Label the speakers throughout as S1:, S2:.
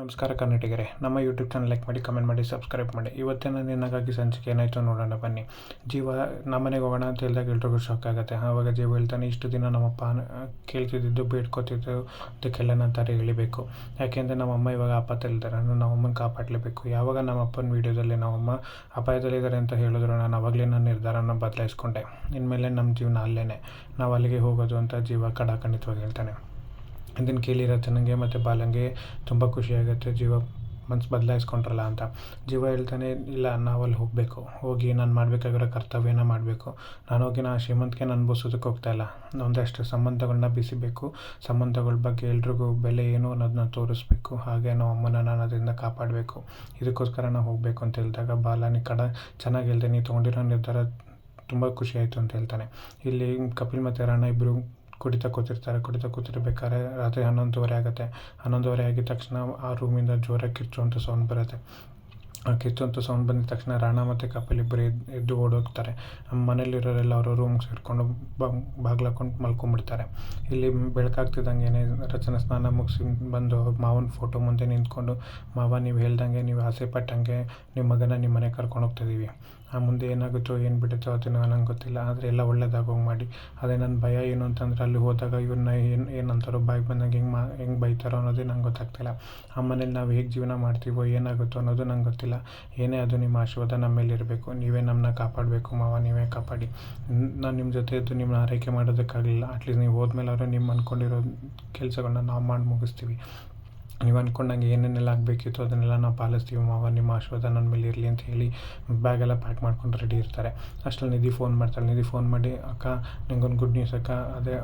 S1: ನಮಸ್ಕಾರ ಕನ್ನಡಿಗರೇ. ನಮ್ಮ ಯೂಟ್ಯೂಬ್ ಚಾನಲ್ ಲೈಕ್ ಮಾಡಿ ಕಮೆಂಟ್ ಮಾಡಿ ಸಬ್ಸ್ಕ್ರೈಬ್ ಮಾಡಿ. ಇವತ್ತಿನ ನಿನಗಾಗಿ ಸಂಚಿಕೆ ಏನಾಯಿತು ನೋಡೋಣ ಬನ್ನಿ. ಜೀವ ನಮ್ಮನೆಗೆ ಹೋಗೋಣ ಅಂತ ಹೇಳಿದಾಗ ಎಲ್ರಿಗೂ ಶಾಕ್ ಆಗುತ್ತೆ. ಆವಾಗ ಜೀವ ಹೇಳ್ತಾನೆ, ಇಷ್ಟು ದಿನ ನಮ್ಮಪ್ಪ ಕೇಳ್ತಿದ್ದು, ಬೇಡ್ಕೊತಿದ್ದು ಅದಕ್ಕೆಲ್ಲ ನಾನು ತಾರೆ ಇಳಿಬೇಕು ಯಾಕೆಂದರೆ ನಮ್ಮಮ್ಮ ಇವಾಗ ಆಪತ್ತಲ್ಲಿದ್ದಾರೆ ನಾನು ನಮ್ಮಮ್ಮನ ಕಾಪಾಡಲೇಬೇಕು. ಯಾವಾಗ ನಮ್ಮ ಅಪ್ಪನ ವೀಡಿಯೋದಲ್ಲಿ ನಮ್ಮಮ್ಮ ಅಪಾಯದಲ್ಲಿದ್ದಾರೆ ಅಂತ ಹೇಳಿದ್ರು, ನಾನು ಅವಾಗಲೇ ನನ್ನ ನಿರ್ಧಾರನ ಬದಲಾಯಿಸ್ಕೊಂಡೆ. ಇನ್ಮೇಲೆ ನಮ್ಮ ಜೀವನ ಅಲ್ಲೇ ನಾವು ಅಲ್ಲಿಗೆ ಹೋಗೋದು ಅಂತ ಜೀವ ಕಡಾಖಂಡಿತವಾಗಿ ಹೇಳ್ತಾನೆ. ಇದನ್ನು ಕೇಳಿರತ್ತೆ ನನಗೆ ಮತ್ತು ಬಾಲಂಗೆ ತುಂಬ ಖುಷಿಯಾಗುತ್ತೆ ಜೀವ ಮನ್ಸು ಬದಲಾಯಿಸ್ಕೊಂಡ್ರಲ್ಲ ಅಂತ. ಜೀವ ಹೇಳ್ತಾನೆ, ಇಲ್ಲ ನಾವು ಅಲ್ಲಿ ಹೋಗಬೇಕು. ಹೋಗಿ ನಾನು ಮಾಡಬೇಕಾಗಿರೋ ಕರ್ತವ್ಯನ ಮಾಡಬೇಕು. ನಾನು ಹೋಗಿ ನಾ ನಾನು ಅನುಭವಿಸೋದಕ್ಕೆ ಹೋಗ್ತಾಯಿಲ್ಲ ಒಂದಷ್ಟು ಸಂಬಂಧಗಳನ್ನ ಬಿಸಿಬೇಕು. ಸಂಬಂಧಗಳ ಬಗ್ಗೆ ಎಲ್ರಿಗೂ ಬೆಲೆ ಏನು ಅನ್ನೋದನ್ನ ತೋರಿಸ್ಬೇಕು. ಹಾಗೆ ನಾವು ಅಮ್ಮನ ನಾನು ಅದರಿಂದ ಕಾಪಾಡಬೇಕು. ಇದಕ್ಕೋಸ್ಕರ ನಾವು ಹೋಗಬೇಕು ಅಂತ ಹೇಳಿದಾಗ ಬಾಲನಿ, ಕಡ, ಚೆನ್ನಾಗಿ ಹೇಳ್ದೆ ನೀವು ತೊಗೊಂಡಿರೋ ನಿರ್ಧಾರ ತುಂಬ ಖುಷಿ ಅಂತ ಹೇಳ್ತಾನೆ. ಇಲ್ಲಿ ಕಪಿಲ್ ಮತ್ತು ರಾಣ ಇಬ್ಬರು ಕುಡಿತಾ ಕೂತಿರ್ತಾರೆ, ಕುಡಿತಾ ಕೂತಿರ್ಬೇಕಾದ್ರೆ ರಾತ್ರಿ ಹನ್ನೊಂದುವರೆ ಆಗುತ್ತೆ. ಹನ್ನೊಂದುವರೆ ಆಗಿದ ತಕ್ಷಣ ಆ ರೂಮಿಂದ ಜೋರಾಗಿ ಅಂತ ಸೌಂಡ್ ಬರುತ್ತೆ. ಆ ಕಿರ್ಚುವಂಥ ಸೌಂಡ್ ಬಂದಿದ ತಕ್ಷಣ ರಾಣ ಮತ್ತು ಕಪಿಲ್ ಇಬ್ಬರು ಎದ್ದು ಓಡೋಗ್ತಾರೆ. ನಮ್ಮ ಮನೇಲಿರೋರೆಲ್ಲ ಅವರು ರೂಮ್ ಸೇರಿಕೊಂಡು ಬಾಗ್ಲು ಹಾಕೊಂಡು ಮಲ್ಕೊಂಡ್ಬಿಡ್ತಾರೆ. ಇಲ್ಲಿ ಬೆಳಕಾಗ್ತಿದ್ದಂಗೆ ರಚನೆ ಸ್ನಾನ ಮುಗಿಸಿ ಬಂದು ಮಾವನ ಫೋಟೋ ಮುಂದೆ ನಿಂತ್ಕೊಂಡು, ಮಾವ, ನೀವು ಹೇಳ್ದಂಗೆ, ನೀವು ಆಸೆ ಪಟ್ಟಂಗೆ ನಿಮ್ಮ ಮಗನ ನಿಮ್ಮ ಮನೆಗೆ ಕರ್ಕೊಂಡು ಹೋಗ್ತಿದ್ದೀವಿ ಮುಂದೆ ಏನಾಗುತ್ತೋ, ಏನು ಬಿಡುತ್ತೋ ಅದನ್ನು ನಂಗೆ ಗೊತ್ತಿಲ್ಲ. ಆದರೆ ಎಲ್ಲ ಒಳ್ಳೇದಾಗೋಂಗೆ ಮಾಡಿ. ಅದೇ ನನ್ನ ಭಯ ಏನು ಅಂತಂದ್ರೆ ಅಲ್ಲಿ ಹೋದಾಗ ಇವ್ರನ್ನ ಏನು, ಏನಂತಾರೋ ಬಾಯಿಗೆ ಬಂದಂಗೆ ಹೆಂಗೆ ಮಾ, ಹೆಂಗೆ ಬೈತಾರೋ ಅನ್ನೋದೇ ನಂಗೆ ಗೊತ್ತಾಗ್ತಿಲ್ಲ. ಆ ಮನೇಲಿ ನಾವು ಹೇಗೆ ಜೀವನ ಮಾಡ್ತೀವೋ, ಏನಾಗುತ್ತೋ ಅನ್ನೋದು ನಂಗೆ ಗೊತ್ತಿಲ್ಲ. ಏನೇ ಅದು ನಿಮ್ಮ ಆಶೀರ್ವಾದ ನಮ್ಮ ಮೇಲೆ ಇರಬೇಕು. ನೀವೇ ನಮ್ಮನ್ನ ಕಾಪಾಡಬೇಕು ಮಾವ, ನೀವೇ ಕಾಪಾಡಿ. ನಾನು ನಿಮ್ಮ ಜೊತೆ ಇದ್ದು ನಿಮ್ಮನ್ನ ಆರೈಕೆ ಮಾಡೋದಕ್ಕಾಗಲಿಲ್ಲ. ಅಟ್ಲೀಸ್ಟ್ ನೀವು ಹೋದ್ಮೇಲೆ ಅವರು ನಿಮ್ಮ ಅಂದ್ಕೊಂಡಿರೋ ಕೆಲಸಗಳನ್ನ ನಾವು ಮಾಡಿ ಮುಗಿಸ್ತೀವಿ. ನೀವು ಅಂದ್ಕೊಂಡಂಗೆ ಏನೇನೆಲ್ಲ ಆಗಬೇಕಿತ್ತು ಅದನ್ನೆಲ್ಲ ನಾವು ಪಾಲಿಸ್ತೀವಿ, ಮಾವ ನಿಮ್ಮ ಆಶೀರ್ವಾದ ನನ್ನ ಮೇಲೆ ಇರಲಿ ಅಂತ ಹೇಳಿ ಬ್ಯಾಗೆಲ್ಲ ಪ್ಯಾಕ್ ಮಾಡ್ಕೊಂಡು ರೆಡಿ ಇರ್ತಾರೆ. ಅಷ್ಟರಲ್ಲಿ ನಿಧಿ ಫೋನ್ ಮಾಡ್ತಾಳೆ. ನಿಧಿ ಫೋನ್ ಮಾಡಿ, ಅಕ್ಕ, ನಂಗೊಂದು ಗುಡ್ ನ್ಯೂಸ್ ಅಕ್ಕ, ಅದೇ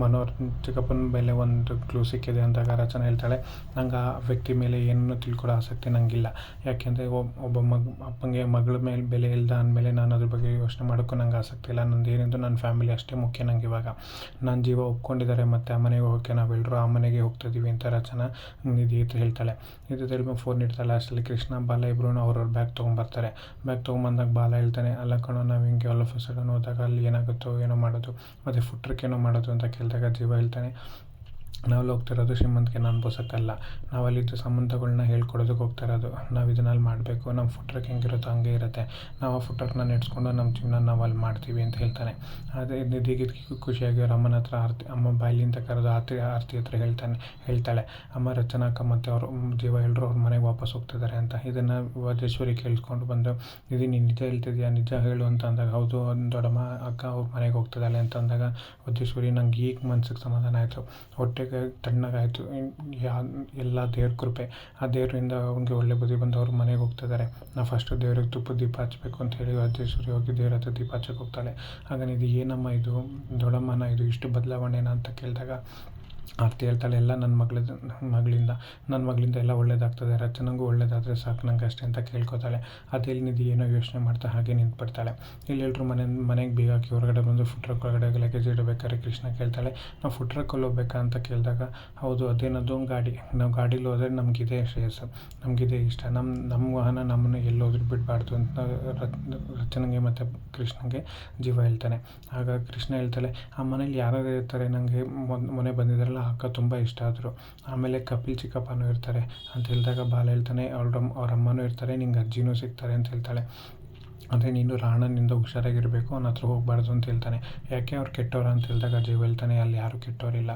S1: ಮನೋಹರ್ ಚಿಕ್ಕಪ್ಪನ ಮೇಲೆ ಒಂದು ಕ್ಲೂ ಸಿಕ್ಕಿದೆ ಅಂದಾಗ ರಚನೆ ಹೇಳ್ತಾಳೆ. ನಂಗೆ ಆ ವ್ಯಕ್ತಿ ಮೇಲೆ ಏನೂ ತಿಳ್ಕೊಳ್ಳೋ ಆಸಕ್ತಿ ನನಗಿಲ್ಲ ಯಾಕೆಂದರೆ ಒಬ್ಬ ಮಗ, ಅಪ್ಪಂಗೆ ಮಗಳ ಮೇಲೆ ಬೆಲೆ ಇಲ್ಲದ ಅಂದಮೇಲೆ ನಾನು ಅದ್ರ ಬಗ್ಗೆ ಯೋಚನೆ ಮಾಡೋಕ್ಕೂ ನಂಗೆ ಆಸಕ್ತಿ ಇಲ್ಲ. ನಂದು ಏನಿದ್ದು ನನ್ನ ಫ್ಯಾಮಿಲಿ ಅಷ್ಟೇ ಮುಖ್ಯ ನಂಗೆ ಇವಾಗ. ನನ್ನ ಜೀವ ಒಪ್ಕೊಂಡಿದ್ದಾರೆ ಮತ್ತು ಆ ಮನೆಗೆ ಹೋಗೋಕ್ಕೆ ನಾವೆಲ್ಲರೂ ಆ ಮನೆಗೆ ಹೋಗ್ತಿದ್ದೀವಿ ಅಂತ ರಚನಾ ನಿಧಿ ಹೇಳ್ತಾಳೆ. ಇದು ತಿಳಿದ್ಮೇಲೆ ಫೋನ್ ಇಡ್ತಾಳೆ. ಅಷ್ಟರಲ್ಲಿ ಕೃಷ್ಣ, ಬಾಲ ಇಬ್ಬರು ಅವ್ರವ್ರ ಬ್ಯಾಗ್ ತೊಗೊಂಬರ್ತಾರೆ. ಬ್ಯಾಗ್ ತೊಗೊಂಬಂದಾಗ ಬಾಲ ಹೇಳ್ತಾನೆ, ಅಲ್ಲ ಕಣೋ, ನಾವು ಹಿಂಗೆ ಎಲ್ಲ ಸಡನ್ ಹೋದಾಗ ಅಲ್ಲಿ ಏನಾಗುತ್ತೋ, ಏನೋ ಮಾಡೋದು ಮತ್ತು ಫುಟ್ರಕ್ಕೆ ಏನೋ ಮಾಡೋದು ಅಂತ ಕೇಳಿದಾಗ ಜೀವ ಹೇಳ್ತಾನೆ ಹೋಗ್ತಾ ಇರೋದು ಶ್ರೀಮಂತಿಕೆ ಅನ್ಭವಿಸೋಕ್ಕಲ್ಲ ನಾವಲ್ಲಿದ್ದ ಸಂಬಂಧಗಳನ್ನ ಹೇಳ್ಕೊಡೋದಕ್ಕೆ ಹೋಗ್ತಾ ಇರೋದು ನಾವು ಇದನ್ನ ಅಲ್ಲಿ ಮಾಡಬೇಕು. ನಮ್ಮ ಫುಟ್ರಕ್ ಹೆಂಗಿರುತ್ತೋ ಹಂಗೆ ಇರುತ್ತೆ. ನಾವು ಆ ಫುಟ್ರಕ್ನ ನೆಡ್ಸ್ಕೊಂಡು ನಮ್ಮ ಜೀವನ ನಾವು ಅಲ್ಲಿ ಮಾಡ್ತೀವಿ ಅಂತ ಹೇಳ್ತಾನೆ. ಅದೇ ನಿಧಿಗೆ ಖುಷಿಯಾಗಿ ಅವ್ರ ಅಮ್ಮನ ಹತ್ರ ಆರ್ತಿ, ಅಮ್ಮ ಬಾಯಿಲಿಂದ ಕರೆದು ಆರ್ತಿ ಆರ್ತಿ ಹತ್ರ ಹೇಳ್ತಾನೆ, ಹೇಳ್ತಾಳೆ, ಅಮ್ಮ ರಚನಾಕ ಮತ್ತು ಅವರು ಜೀವ ಎಲ್ಲರೂ ಅವ್ರ ಮನೆಗೆ ವಾಪಸ್ ಹೋಗ್ತಿದ್ದಾರೆ ಅಂತ. ಇದನ್ನು ವಜೇಶ್ವರಿ ಕೇಳಿಸ್ಕೊಂಡು ಬಂದು, ನಿಧಿ, ನೀನು ನಿಜ ಹೇಳ್ತಿದ್ಯಾ? ನಿಜ ಹೇಳು ಅಂತ ಅಂದಾಗ, ಹೌದು ಒಂದು ದೊಡ್ಡಮ್ಮ, ಅಕ್ಕ ಅವ್ರ ಮನೆಗೆ ಹೋಗ್ತಿದ್ದಾಳೆ ಅಂತ ಅಂದಾಗ ವಜೇಶ್ವರಿ ನಂಗೆ ಈಗ ಮನ್ಸಿಗೆ ಸಮಾಧಾನ ಆಯಿತು. ಹೊಟ್ಟೆಗೆ ತಣ್ಣಗಾಯಿತು. ಯಾ, ಎಲ್ಲ ದೇವ್ರ ಕೃಪೆ. ಆ ದೇವರಿಂದ ಅವ್ನಿಗೆ ಒಳ್ಳೆ ಬುದ್ಧಿ ಬಂದು ಅವ್ರ ಮನೆಗೆ ಹೋಗ್ತಿದ್ದಾರೆ ನಾವು ಫಸ್ಟು ದೇವ್ರಿಗೆ ತುಪ್ಪ ದೀಪ ಹಚ್ಬೇಕು ಅಂತ ಹೇಳಿ ವದೇಶ್ವರಿ ಹೋಗಿ ದೇವ್ರ ಹತ್ರ ದೀಪ ಹಚ್ಚಕ್ಕೆ ಹೋಗ್ತಾಳೆ. ಆಗ ಇದು ಏನಮ್ಮ ಇದು? ದೊಡ್ಡಮ್ಮನ ಇದು ಇಷ್ಟು ಬದಲಾವಣೆನಾ ಅಂತ ಕೇಳಿದಾಗ ಆರ್ತಿ ಹೇಳ್ತಾಳೆ, ಎಲ್ಲ ನನ್ನ ಮಗಳದ್ದು ಮಗಳಿಂದ ನನ್ನ ಮಗಳಿಂದ ಎಲ್ಲ ಒಳ್ಳೇದಾಗ್ತದೆ, ರಚನೆಗೂ ಒಳ್ಳೇದಾದರೆ ಸಾಕು, ನಂಗೆ ಅಷ್ಟೇ ಅಂತ ಕೇಳ್ಕೊತಾಳೆ. ಅದೇಲಿ ನಿಧಿ ಏನೋ ಯೋಚನೆ ಮಾಡ್ತಾ ಹಾಗೆ ನಿಂತ್ಬಿಡ್ತಾಳೆ. ಇಲ್ಲಿ ಎಲ್ಲರೂ ಮನೆ, ಮನೆಗೆ ಬೇಗ ಹಾಕಿ ಹೊರಗಡೆ ಬಂದು ಫುಡ್ ಟ್ರಕ್ ಒಳಗಡೆ ಲಗೇಜ್ ಇಡಬೇಕಾದ್ರೆ ಕೃಷ್ಣ ಕೇಳ್ತಾಳೆ, ನಾವು ಫುಡ್ ಟ್ರಕ್ಕಲ್ಲಿ ಹೋಗ್ಬೇಕಾ? ಅಂತ ಕೇಳಿದಾಗ, ಹೌದು ಅದೇನದು ಗಾಡಿ. ನಾವು ಗಾಡೀಲಿ ಹೋದರೆ ನಮಗಿದೆ ಶ್ರೇಯಸ್ಸು. ನಮಗಿದೆ ಇಷ್ಟ. ನಮ್ಮ ನಮ್ಮ ವಾಹನ ನಮ್ಮನ್ನು ಎಲ್ಲೋದ್ರೂ ಬಿಡಬಾರ್ದು ಅಂತ ರಚನಂಗೆ ಮತ್ತು ಕೃಷ್ಣಗೆ ಜೀವ ಹೇಳ್ತಾನೆ. ಆಗ ಕೃಷ್ಣ ಹೇಳ್ತಾಳೆ, ಆ ಮನೇಲಿ ಯಾರ್ಯಾರು ಇರ್ತಾರೆ? ನನಗೆ ಮೊನ್ನೆ ಬಂದಿದ್ದಾರಲ್ಲ ಆ ಅಕ್ಕ ತುಂಬ ಇಷ್ಟ ಆದರು. ಆಮೇಲೆ ಕಪಿಲ್ ಚಿಕ್ಕಪ್ಪನೂ ಇರ್ತಾರೆ. ಅಂತ ಹೇಳಿದಾಗ ಬಾಲ ಹೇಳ್ತಾನೆ, ಅವ್ರ ಅವ್ರ ಅಮ್ಮನೂ ಇರ್ತಾರೆ, ನಿಂಗೆ ಅಜ್ಜಿನೂ ಸಿಗ್ತಾರೆ ಅಂತ ಹೇಳ್ತಾಳೆ. ಅಂದರೆ ನೀನು ರಾಣನಿಂದ ಹುಷಾರಾಗಿರಬೇಕು ಅವನ ಹತ್ರ ಹೋಗಬಾರ್ದು ಅಂತ ಹೇಳ್ತಾನೆ. ಯಾಕೆ ಅವ್ರು ಕೆಟ್ಟವ್ರು ಅಂತ ಹೇಳಿದಾಗ ಜೀವ ಹೇಳ್ತಾನೆ, ಅಲ್ಲಿ ಯಾರೂ ಕೆಟ್ಟವರಿಲ್ಲ.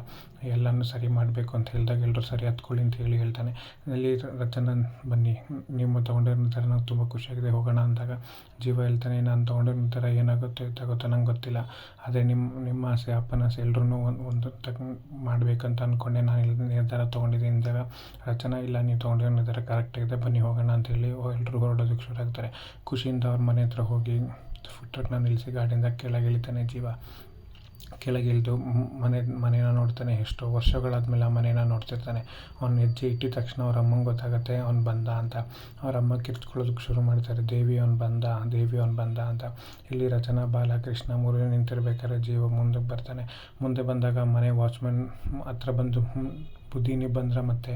S1: ಎಲ್ಲನೂ ಸರಿ ಮಾಡಬೇಕು ಅಂತ ಹೇಳಿದಾಗ ಎಲ್ಲರೂ ಸರಿ ಹತ್ಕೊಳ್ಳಿ ಅಂತ ಹೇಳಿ ಹೇಳ್ತಾನೆ. ಅಲ್ಲಿ ರಚನನ್, ಬನ್ನಿ ನಿಮ್ಮ ತೊಗೊಂಡಿರೋ ನಿರ್ಧಾರ ನಂಗೆ ತುಂಬ ಖುಷಿಯಾಗಿದೆ, ಹೋಗೋಣ ಅಂದಾಗ. ಜೀವ ಹೇಳ್ತಾನೆ, ನಾನು ತೊಗೊಂಡಿರೋ ನಿರ್ಧಾರ ಏನಾಗುತ್ತೆ ಇದಾಗುತ್ತೋ ನಂಗೆ ಗೊತ್ತಿಲ್ಲ. ಆದರೆ ನಿಮ್ಮ ನಿಮ್ಮ ಆಸೆ, ಅಪ್ಪನ ಆಸೆ ಎಲ್ಲರೂ ಒಂದು ಒಂದು ತಗ ಮಾಡಬೇಕಂತ ಅಂದ್ಕೊಂಡೆ ನಾನು ಇಲ್ಲಿ ನಿರ್ಧಾರ ತೊಗೊಂಡಿದ್ದೀನಿ ಅಂದಾಗ, ರಚನಾ, ಇಲ್ಲ, ನೀವು ತೊಗೊಂಡಿರೋ ನಿರ್ಧಾರ ಕರೆಕ್ಟಾಗಿದೆ ಬನ್ನಿ ಹೋಗೋಣ ಅಂತ ಹೇಳಿ ಎಲ್ಲರೂ ಹೊರಡೋದಕ್ಕೆ ಶುರು ಆಗ್ತಾರೆ. ಖುಷಿಯಿಂದ ಅವ್ರ ಮನೆ ಹತ್ರ ಹೋಗಿ ಫುಡ್ ಟ್ರಕ್ನ ನಿಲ್ಲಿಸಿ ಗಾಡಿಯಿಂದ ಕೆಳಗೆ ಇಳಿತಾನೆ ಜೀವ. ಕೆಳಗೆ ಇಳಿದು ಮನೆ, ಮನೇನ ನೋಡ್ತಾನೆ. ಎಷ್ಟೋ ವರ್ಷಗಳಾದ್ಮೇಲೆ ಆ ಮನೇನ ನೋಡ್ತಿರ್ತಾನೆ. ಅವ್ನು ಹೆಜ್ಜೆ ಇಟ್ಟಿದ ತಕ್ಷಣ ಅವ್ರ ಅಮ್ಮಂಗೆ ಗೊತ್ತಾಗುತ್ತೆ, ಅವ್ನು ಬಂದ ಅಂತ. ಅವ್ರ ಅಮ್ಮ ಕಿರ್ಚ್ಕೊಳ್ಳೋದಕ್ಕೆ ಶುರು ಮಾಡ್ತಾರೆ. ದೇವಿ ಅವ್ನು ಬಂದ, ದೇವಿ ಅವ್ನು ಬಂದ ಅಂತ. ಇಲ್ಲಿ ರಚನಾ ಬಾಲಕೃಷ್ಣ ಮೂರು ನಿಂತಿರ್ಬೇಕಾದ್ರೆ ಜೀವ ಮುಂದಕ್ಕೆ ಬರ್ತಾನೆ. ಮುಂದೆ ಬಂದಾಗ ಮನೆ ವಾಚ್ಮನ್ ಹತ್ರ ಬಂದು ಹ್ಮ್, ಬಂದರೆ ಮತ್ತೆ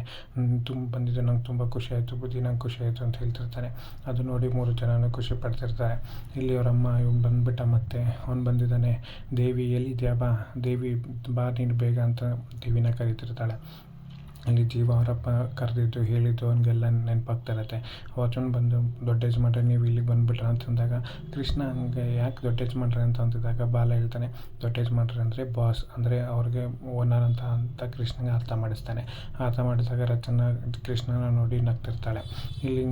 S1: ತುಂಬ ಬಂದಿದ್ದು ನಂಗೆ ತುಂಬ ಖುಷಿ ಆಯಿತು. ನಂಗೆ ಖುಷಿ ಆಯಿತು ಅಂತ ಹೇಳ್ತಿರ್ತಾನೆ. ಅದು ನೋಡಿ ಮೂರು ಜನನೂ ಖುಷಿ ಪಡ್ತಿರ್ತಾರೆ. ಇಲ್ಲಿ ಅವ್ರ ಅಮ್ಮ ಇವ್ನು ಬಂದ್ಬಿಟ್ಟ ಮತ್ತೆ ಅವ್ನು ಬಂದಿದ್ದಾನೆ ದೇವಿ ಎಲ್ಲಿದ್ಯಾ? ಬಾ ದೇವಿ ಬಾ ನೀನು ಬೇಗ ಅಂತ ದೇವಿನ ಕರಿತಿರ್ತಾಳೆ. ಅಲ್ಲಿ ಜೀವ ಅವರಪ್ಪ ಕರೆದಿದ್ದು, ಹೇಳಿದ್ದು ಅವನಿಗೆಲ್ಲ ನೆನಪಾಗ್ತಾ ಇರುತ್ತೆ ವಾಚ್ಮನ್ ಬಂದು, ದೊಡ್ಡ ಯಜಮಾನ್ರೆ, ನೀವು ಇಲ್ಲಿಗೆ ಬಂದುಬಿಟ್ರೆ? ಅಂತಂದಾಗ, ಕೃಷ್ಣ ಹಂಗೆ ಯಾಕೆ ದೊಡ್ಡ ಯಜಮಾನ್ರೆ? ಅಂತ ಅಂತಿದ್ದಾಗ, ಬಾಲ ಹೇಳ್ತಾನೆ, ದೊಡ್ಡ ಯಜಮಾನ್ರೆ ಅಂದರೆ ಬಾಸ್ ಅಂದರೆ ಅವ್ರಿಗೆ ಓನರ್ ಅಂತ ಅಂತ ಕೃಷ್ಣಗೆ ಅರ್ಥ ಮಾಡಿಸ್ತಾನೆ. ಅರ್ಥ ಮಾಡಿದಾಗ ರಚನಾ, ಕೃಷ್ಣನ ನೋಡಿ ನಗ್ತಿರ್ತಾಳೆ. ಇಲ್ಲಿ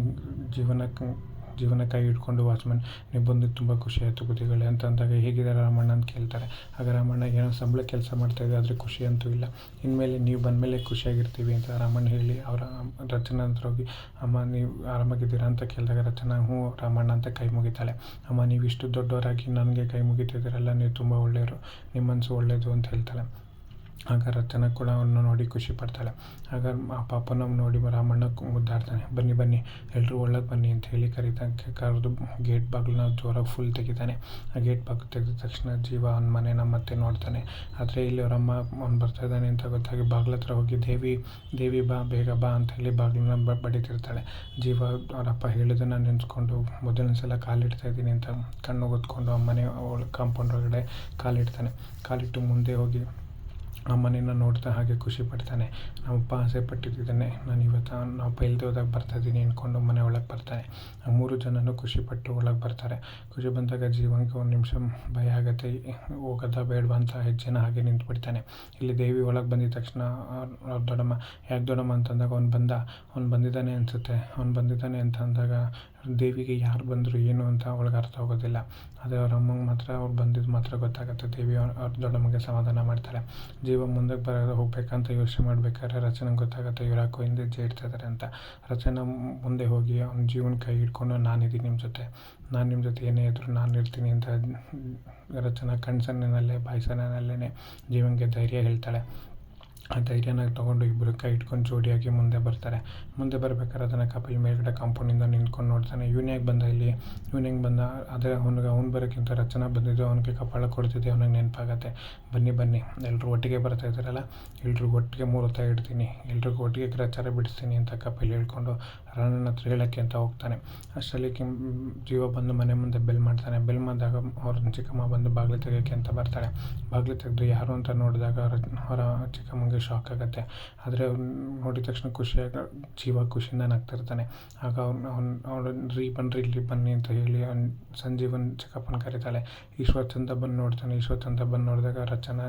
S1: ಜೀವನಕ್ಕೆ ಜೀವನ ಕೈ ಹಿಡ್ಕೊಂಡು ವಾಚ್ಮನ್, ನೀವು ಬಂದಿದ್ದು ತುಂಬ ಖುಷಿ ಆಯಿತು ಅಂತ ಅಂದಾಗ ಹೇಗಿದ್ದಾರೆ ರಾಮಣ್ಣ ಅಂತ ಕೇಳ್ತಾರೆ. ಆಗ ರಾಮಣ್ಣ, ಏನೋ ಸಂಬಳ ಕೆಲಸ ಮಾಡ್ತಾಯಿದ್ದೆ ಆದರೆ ಖುಷಿ ಅಂತೂ ಇಲ್ಲ. ಇನ್ಮೇಲೆ ನೀವು ಬಂದಮೇಲೆ ಖುಷಿಯಾಗಿರ್ತೀವಿ ಅಂತ ರಾಮಣ್ಣ ಹೇಳಿ ಅವರ ರಚನಾ ಹತ್ರ ಹೋಗಿ ಅಮ್ಮ, ನೀವು ಆರಾಮಾಗಿದ್ದೀರಾ ಅಂತ ಕೇಳಿದಾಗ ರಚನಾ, ಹ್ಞೂ ರಾಮಣ್ಣ ಅಂತ ಕೈ ಮುಗಿತಾಳೆ. ಅಮ್ಮ, ನೀವು ಇಷ್ಟು ದೊಡ್ಡವರಾಗಿ ನನಗೆ ಕೈ ಮುಗಿತಿದ್ದೀರಲ್ಲ, ನೀವು ತುಂಬ ಒಳ್ಳೆಯವರು ನಿಮ್ಮ ಮನಸ್ಸು ಒಳ್ಳೆಯದು ಅಂತ ಹೇಳ್ತಾಳೆ. ಆಗ ರಚನ ಕೂಡ ಅವನ್ನ ನೋಡಿ ಖುಷಿ ಪಡ್ತಾಳೆ. ಆಗ ಆ ಪಾಪನ ನೋಡಿ ರಾಮಣ್ಣ ಮುದ್ದಾಡ್ತಾನೆ. ಬನ್ನಿ ಬನ್ನಿ ಎಲ್ಲರೂ ಒಳಗೆ ಬನ್ನಿ ಅಂತ ಹೇಳಿ ಕರೀತ ಕರೆದು ಗೇಟ್ ಬಾಗಿಲನ್ನ ಜೋರಾಗಿ ಫುಲ್ ತೆಗಿತಾನೆ. ಆ ಗೇಟ್ ಬಾಗಿಲು ತೆಗೆದ ತಕ್ಷಣ ಜೀವ ಅವನ ಮನೇನ ಮತ್ತೆ ನೋಡ್ತಾನೆ. ಆದರೆ ಇಲ್ಲಿ ಅವರಮ್ಮ, ಅವ್ನು ಬರ್ತಾ ಇದ್ದಾನೆ ಅಂತ ಗೊತ್ತಾಗಿ ಬಾಗ್ಲ ಹತ್ರ ಹೋಗಿ, ದೇವಿ ದೇವಿ ಬಾ, ಬೇಗ ಬಾ ಅಂತ ಹೇಳಿ ಬಾಗಿಲನ್ನ ಬ ಬಡಿತಿರ್ತಾಳೆ. ಜೀವ ಅವರಪ್ಪ ಹೇಳಿದನ್ನ ನೆನೆಸ್ಕೊಂಡು ಮೊದಲನೇ ಸಲ ಕಾಲಿಡ್ತಾ ಇದ್ದೀನಿ ಅಂತ ಕಣ್ಣು ಒತ್ಕೊಂಡು ಆ ಮನೆ ಕಾಂಪೌಂಡ್ ಒಳಗಡೆ ಕಾಲಿಡ್ತಾನೆ. ಕಾಲಿಟ್ಟು ಮುಂದೆ ಹೋಗಿ ಆ ಮನೇನ ನೋಡ್ತಾ ಹಾಗೆ ಖುಷಿ ಪಡ್ತಾನೆ. ನಮ್ಮಪ್ಪ ಆಸೆ ಪಟ್ಟಿದ್ದಾನೆ. ನಾನು ಇವತ್ತು ನಾವು ಇಲ್ಲದೆ ಹೋದಾಗ ಬರ್ತಾಯಿದ್ದೀನಿ ಅಂದ್ಕೊಂಡು ಮನೆ ಒಳಗೆ ಬರ್ತಾನೆ. ಆ ಮೂರು ಜನನೂ ಖುಷಿಪಟ್ಟು ಒಳಗೆ ಬರ್ತಾರೆ. ಖುಷಿ ಬಂದಾಗ ಜೀವನಕ್ಕೆ ಒಂದು ನಿಮಿಷ ಭಯ ಆಗುತ್ತೆ. ಹೋಗೋದಾ ಬೇಡವಾ ಅಂತ ಹೆಜ್ಜೆನ ಹಾಗೆ ನಿಂತುಬಿಡ್ತಾನೆ. ಇಲ್ಲಿ ದೇವಿ ಒಳಗೆ ಬಂದಿದ ತಕ್ಷಣ ದೊಡ್ಡಮ್ಮ, ಯಾಕೆ ದೊಡ್ಡಮ್ಮ ಅಂತಂದಾಗ ಅವ್ನು ಬಂದ. ಅವ್ನು ಬಂದಿದ್ದಾನೆ ಅನಿಸುತ್ತೆ. ಅವ್ನು ಬಂದಿದ್ದಾನೆ ಅಂತ ಅಂದಾಗ ದೇವಿಗೆ ಯಾರು ಬಂದರು ಏನು ಅಂತ ಅವಳಿಗೆ ಅರ್ಥ ಆಗೋದಿಲ್ಲ. ಆದರೆ ಅವ್ರ ಅಮ್ಮಂಗೆ ಮಾತ್ರ, ಅವ್ರು ಬಂದಿದ್ದು ಮಾತ್ರ ಗೊತ್ತಾಗುತ್ತೆ. ದೇವಿ ಅವ್ರ ದೊಡ್ಡಮ್ಮಗೆ ಸಮಾಧಾನ ಮಾಡ್ತಾಳೆ ಜೀವ ಮುಂದಕ್ಕೆ ಬರೋ, ಹೋಗ್ಬೇಕಂತ ಯೋಚನೆ ಮಾಡ್ಬೇಕಾದ್ರೆ ರಚನೆಗೆ ಗೊತ್ತಾಗುತ್ತೆ, ಇವ್ರು ಹಿಂದೆ ಜೇಡ್ತಿದ್ದಾರೆ ಅಂತ. ರಚನೆ ಮುಂದೆ ಹೋಗಿ ಅವ್ನ ಜೀವನ ಕೈ ಹಿಡ್ಕೊಂಡು ನಾನಿದ್ದೀನಿ ನಿಮ್ಮ ಜೊತೆ. ನಾನು ನಿಮ್ಮ ಜೊತೆ ಏನೇ ಇದ್ದರೂ ನಾನು ಇರ್ತೀನಿ ಅಂತ, ರಚನಾ ಕಣ್ಸನ್ನಿನಲ್ಲೇ ಬಾಯ್ಸನಲ್ಲೇ ಜೀವನ್ಗೆ ಧೈರ್ಯ ಹೇಳ್ತಾಳೆ. ಆ ಧೈರ್ಯನ ತೊಗೊಂಡು ಇಬ್ಬರು ಕೈ ಇಟ್ಕೊಂಡು ಜೋಡಿಯಾಗಿ ಮುಂದೆ ಬರ್ತಾರೆ. ಮುಂದೆ ಬರ್ಬೇಕಾದ್ರೆ ಅದನ್ನು ಕಪಿಲ್ ಮೇಲ್ಗಡೆ ಕಾಂಪೌಂಡಿಂದ ನಿಂತ್ಕೊಂಡು ನೋಡ್ತಾನೆ. ಇವ್ನು ಬಂದ ಇಲ್ಲಿ? ಇವ್ನು ಹೆಂಗೆ ಬಂದ? ಅದೇ ಅವ್ನಿಗೆ, ಅವ್ನು ಬರೋಕ್ಕಿಂತ ರಚನಾ ಬಂದಿದ್ದು ಅವನಿಗೆ ಕಪಾಳ ಕೊಡ್ತಿದ್ದೆ ಅವ್ನಿಗೆ ನೆನಪಾಗತ್ತೆ. ಬನ್ನಿ ಬನ್ನಿ. ಎಲ್ಲರೂ ಒಟ್ಟಿಗೆ ಬರ್ತಾ ಇದ್ದಾರಲ್ಲ? ಎಲ್ರಿಗೂ ಒಟ್ಟಿಗೆ ಮೂರು ಹೊತ್ತ ಇಡ್ತೀನಿ. ಎಲ್ರಿಗೂ ಒಟ್ಟಿಗೆ ಗ್ರಚಾರ ಬಿಡಿಸ್ತೀನಿ ಅಂತ ಕಪಿಲ್ ಹೇಳ್ಕೊಂಡು ರಾಣನ ಹತ್ರ ಹೇಳೋಕ್ಕೆ ಅಂತ ಹೋಗ್ತಾನೆ. ಅಷ್ಟರಲ್ಲಿ ಕಿಮ್, ಜೀವ ಬಂದು ಮನೆ ಮುಂದೆ ಬೆಲ್ ಮಾಡ್ತಾನೆ. ಬೆಲ್ ಮಾಡಿದಾಗ ಅವ್ರ ಚಿಕ್ಕಮ್ಮ ಬಂದು ಬಾಗಿಲು ತೆಗಿಯೋಕ್ಕೆ ಅಂತ ಬರ್ತಾಳೆ. ಬಾಗಿಲು ತೆಗೆದು ಯಾರು ಅಂತ ನೋಡಿದಾಗ ಅವ್ರ, ಅವರ ಚಿಕ್ಕಮ್ಮಗೆ ಶಾಕ್ ಆಗುತ್ತೆ. ಆದರೆ ನೋಡಿದ ತಕ್ಷಣ ಖುಷಿಯಾಗ ಜೀವ ಖುಷಿಯಿಂದ ನಗ್ತಿರ್ತಾನೆ ಆಗ ಅವ್ನು ಅವ್ನು ಅವಳು ರೀ ಬನ್ನಿರಿ ಇಲ್ಲಿ ಬನ್ನಿ ಅಂತ ಹೇಳಿ ಅವ್ನು ಸಂಜೀವನ್ ಚಿಕ್ಕಪ್ಪನ ಕರೀತಾಳೆ. ಈಶ್ವತ್ ಅಂತ ಬಂದು ನೋಡ್ತಾನೆ. ಈಶ್ವತ್ ಅಂತ ಬಂದು ನೋಡಿದಾಗ ರಚನಾ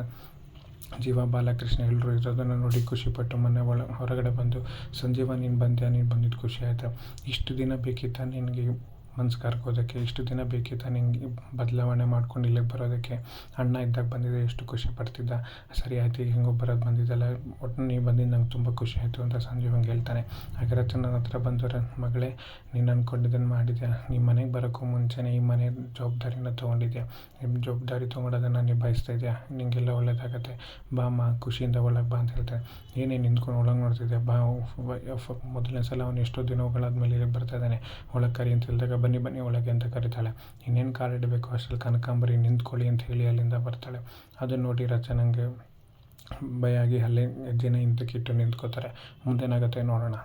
S1: ಜೀವ ಬಾಲಕೃಷ್ಣ ಎಲ್ಲರೂ ಇರೋದನ್ನು ನೋಡಿ ಖುಷಿಪಟ್ಟು ಮೊನ್ನೆ ಒಳ, ಹೊರಗಡೆ ಬಂದು, ಸಂಜೀವ ನೀನು ಬಂದ್ಯಾ ನೀನು ಬಂದಿದ್ದು ಖುಷಿ ಆಯಿತು? ಇಷ್ಟು ದಿನ ಬೇಕಿತ್ತ ನಿನಗೆ? ಮನ್ಸು ಕರ್ಕೋದಕ್ಕೆ, ಇಷ್ಟು ದಿನ ಬೇಕಿತ್ತು ನಿಂಗೆ ಬದಲಾವಣೆ ಮಾಡ್ಕೊಂಡು ಇಲ್ಲಿಗೆ ಬರೋದಕ್ಕೆ. ಅಣ್ಣ ಇದ್ದಾಗ ಬಂದಿದ್ದೆ, ಎಷ್ಟು ಖುಷಿ ಪಡ್ತಿದ್ದ. ಸರಿ ಆಯ್ತು, ಈಗ ಹೆಂಗೋ ಬರೋದು ಬಂದಿದ್ದಲ್ಲ ಒಟ್ಟು ನೀವು ಬಂದಿದ್ದು ನಂಗೆ ತುಂಬ ಖುಷಿ ಆಯಿತು ಅಂತ ಹೇಳ್ತಾನೆ. ಹಾಗೆ ರಚನ ನನ್ನ ಹತ್ರ ಬಂದವ್ರೆ ಮಗಳೇ, ನೀನು ಅಂದ್ಕೊಂಡಿದ್ದನ್ನು ಮಾಡಿದ್ಯಾ? ನಿಮ್ಮ ಮನೆಗೆ ಬರೋಕ್ಕೂ ಮುಂಚೆನೇ ಈ ಮನೆ ಜವಾಬ್ದಾರಿನ ತೊಗೊಂಡಿದ್ಯಾ? ನಿಮ್ಮ ಜವಾಬ್ದಾರಿ ತೊಗೊಂಡೋದನ್ನು ನಿಭಾಯಿಸ್ತಾ ಇದೆಯಾ? ನಿಂಗೆಲ್ಲ ಒಳ್ಳೇದಾಗತ್ತೆ. ಬಾ ಅಮ್ಮ ಖುಷಿಯಿಂದ ಒಳಗೆ ಬಾ ಅಂತ ಹೇಳ್ತಾರೆ ಏನೇ ನಿಂತ್ಕೊಂಡು ಒಳಗೆ ನೋಡ್ತಿದ್ದೆ ಬಾ ಮೊದಲನೇ ಸಲ ಅವನು ಎಷ್ಟೋ ದಿನಗಳಾದ್ಮೇಲೆ ಇಲ್ಲಿಗೆ ಬರ್ತಾ ಇದ್ದಾನೆ. ಒಳಗೆ ಕರಿ ಅಂತ ಹೇಳಿದಾಗ ಬನ್ನಿ ಬನ್ನಿ, ಒಳಗೆ ಅಂತ ಕರೀತಾಳೆ. ಇನ್ನೇನು ಇಡಬೇಕು ಅಷ್ಟರಲ್ಲಿ ಕನಕಾಂಬರಿ ನಿಂತ್ಕೊಳ್ಳಿ ಅಂತ ಹೇಳಿ ಅಲ್ಲಿಂದ ಬರ್ತಾಳೆ. ಅದನ್ನು ನೋಡಿ ರಚನಂಗೆ ಭಯ ಆಗಿ ಅಲ್ಲೇ ಹೆಜ್ಜೆನ ಹಿಂದಕ್ಕಿಟ್ಟು ನಿಂತ್ಕೋತಾರೆ. ಮುಂದೇನಾಗುತ್ತೆ ನೋಡೋಣ.